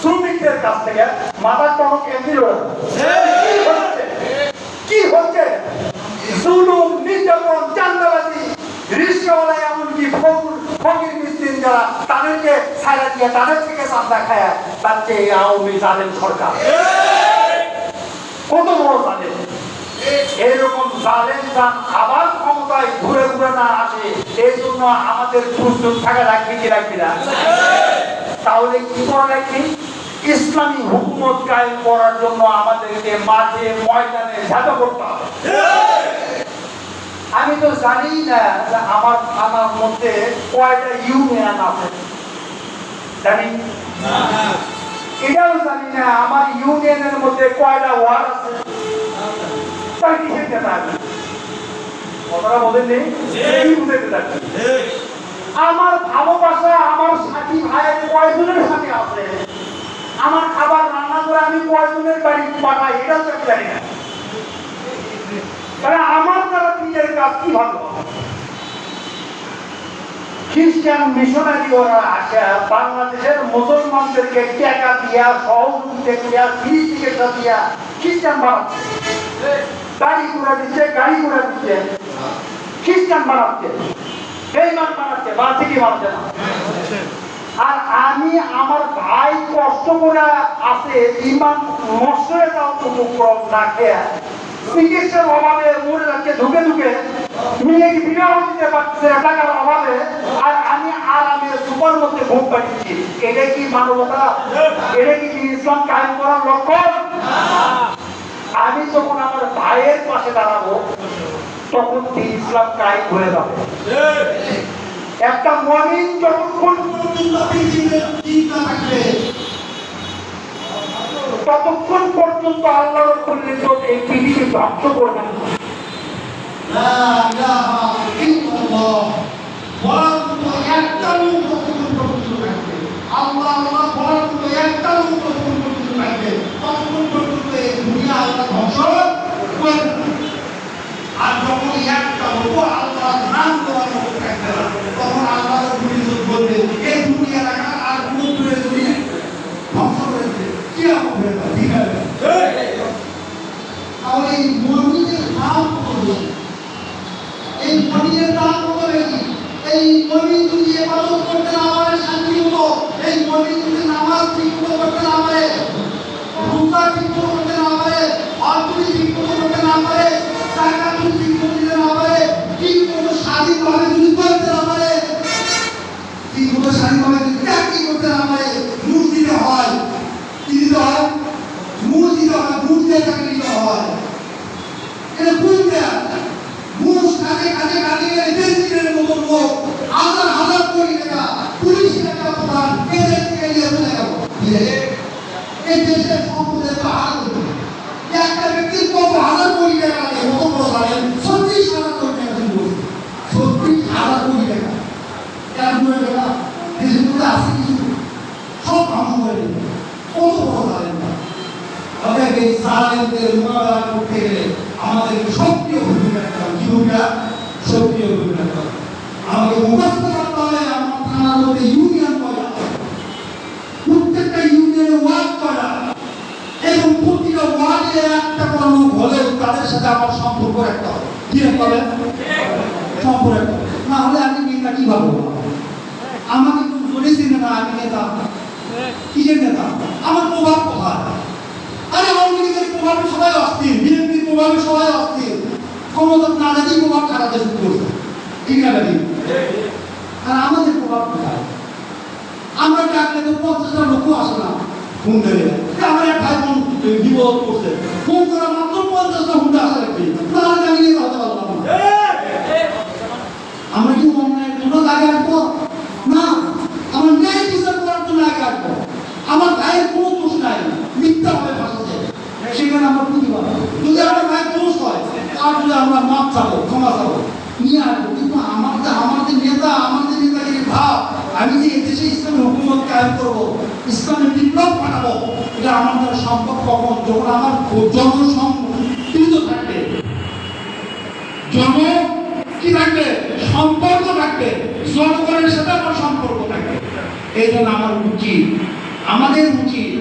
শ্রমিকদের কাছ থেকে টনক এমনি কি হচ্ছে? জুলুম নির্যাতন চান্দাবাজি এমনকি ফকির যারা তাদেরকে ছাড়া দিয়ে তাদের থেকে চান্দা খায় তার এই আওয়ামী জালেম সরকার। কত বড় জালেম। এরকম জালেম যান আবার ক্ষমতায় ঘুরে ঘুরে না আসে এই জন্য আমাদের প্রস্তুত থাকা রাখবি কি রাখবি না? তাহলে কি করা রাখবি ইসলামী হুকুমত কায়েম করার জন্য আমাদেরকে মাঠে ময়দানে ঝাঁটা করতে হবে। আমি তো জানি না যে আমার থানার মধ্যে কয়টা ইউনিয়ন আছে। জানি? এটাও জানি না আমার ইউনিয়নের মধ্যে কয়টা ওয়ার্ড আছে। তাই কিসের কথাটা কি বুঝাইতে আমার ভালোবাসা আমার সাথী ভাইয়ের কয়জনের সাথে আছে। আমার খাবার রান্না করে আমি কয়জনের বাড়ি পাঠাই এটাও তো জানি না। তাহলে আমার দ্বারা নিজের কাজ কি ভালো খ্রিস্টান মিশনারি ওরা আসে, বাংলাদেশের মুসলমানদেরকে টাকা দিয়া সহযোগিতা দিয়া ফ্রি চিকিৎসা দিয়া খ্রিস্টান বানাচ্ছে। গাড়ি ঘোড়া দিচ্ছে, গাড়ি ঘোড়া দিচ্ছে। খ্রিস্টান বানাচ্ছে। বেইমান বানাচ্ছে বানাচ্ছে কি বানাচ্ছে না। আর আমি আমার ভাই কষ্ট করে আছে, ইমান তাও উপক্রম না খেয়ে চিকিৎসার অভাবে মরে যাচ্ছে ঢুকে ঢুকে মেয়েকে বিবাহ দিতে পারছে টাকার অভাবে। আর আমি আরামে সুপার মধ্যে ভোগ পাচ্ছি এটা কি মানবতা? এটা কি ইসলাম কায়েম করার লক্ষণ? আমি যখন আমার ভাইয়ের পাশে দাঁড়াবো, তখন ইসলাম কায়েম হয়ে যাবে। একটা মমিন যতক্ষণ ততক্ষণ পর্যন্ত আল্লাহ করলে তো এই পৃথিবী ধ্বংস করবেন না। লা ইলাহা ইল্লাল্লাহ। বলার মতো একটা লোক যতক্ষণ পর্যন্ত থাকবে, আল্লাহ আল্লাহ বলার মতো একটা লোক যতক্ষণ পর্যন্ত থাকবে, ততক্ষণ পর্যন্ত এই দুনিয়া আল্লাহ ধ্বংস করবে না। আর যখন একটা লোক আল্লাহর নাম দেওয়ার মতো থাকবে না, তখন আল্লাহর পরিচয় বলবে, এই দুনিয়া রাখা আর কোনো প্রয়োজনই নেই। ধ্বংস করে দেবে। কি হবে এই মমিনের নাম করবে নাম কত বেশি এই মমিন যদি এবাদত এই মমিন যদি নামাজ ঠিক মতো করতে না পারে রোজা ঠিক করতে না পারে হজ যদি ঠিক মতো করতে না পারে জাকাত যদি ঠিক মতো দিতে না পারে ঠিক মতো স্বাধীনভাবে যদি করতে না পারে ঠিক মতো স্বাধীনভাবে যদি চাকরি করতে না পারে মুখ দিতে হয় কি দিতে হয় মুখ দিতে হয় মুখ দিয়ে চাকরি দিতে হয় এটা বুঝতে হবে মুখ কাজে কাজে কাজে গেলে বেঞ্জিনের মতো লোক হাজার হাজার কোটি টাকা পুলিশ টাকা প্রধান এদের থেকে নিয়ে চলে গেল এই দেশের সম্পদের পাহাড় একটা ব্যক্তির কত হাজার কোটি টাকা লাগে কত বড় জানেন ছত্রিশ হাজার কোটি টাকা শুরু করছে ছত্রিশ হাজার কোটি টাকা কেন করে টাকা মধ্যে আছে কিছু সব দিল কত বড় জানেন আমাদের সক্রিয় ভূমিকা হবে আমাকে মুখস্থ করতে হবে আমার থানার মধ্যে করা এবং প্রতিটা ওয়ার্ডে একটা কোনো তাদের সাথে আমার সম্পর্ক রাখতে সম্পর্ক। না হলে আমি নেতা কীভাবে হব? আমাকে কেউ বলেছি নেতা নেতা? আমার পঞ্চাশটা লোক আসে না। ফোন করে আমার এক ভাই বোন বিপদ করছে। ফোন করা পঞ্চাশটা হুন্ডা আসে আমি নিয়ে হতে পারলাম আমরা কি অন্যায় জন্য আগে রাখব না আমার ন্যায় বিচার করার জন্য আগে রাখব আমার ভাইয়ের কোনো দোষ নাই মিথ্যা ভাবে ভাসাচ্ছে সেখানে আমরা প্রতিবাদ যদি আমার ভাইয়ের দোষ যদি আমরা মাপ চাবো, ক্ষমা চাবো। নিয়ে আসব। কিন্তু আমাদের আমাদের নেতা আমাদের নেতাগিরি ভাব, আমি যে এদেশে ইসলামের হুকুমত কায়েম করব, ইসলামের বিপ্লব পাঠাবো, এটা আমার দ্বারা সম্ভব কখন? যখন আমার জনসংকৃত থাকবে। জন কি থাকবে? সম্পর্ক থাকবে। জনগণের সাথে আমার সম্পর্ক থাকবে। এই জন্য আমার উচিত আমাদের উচিত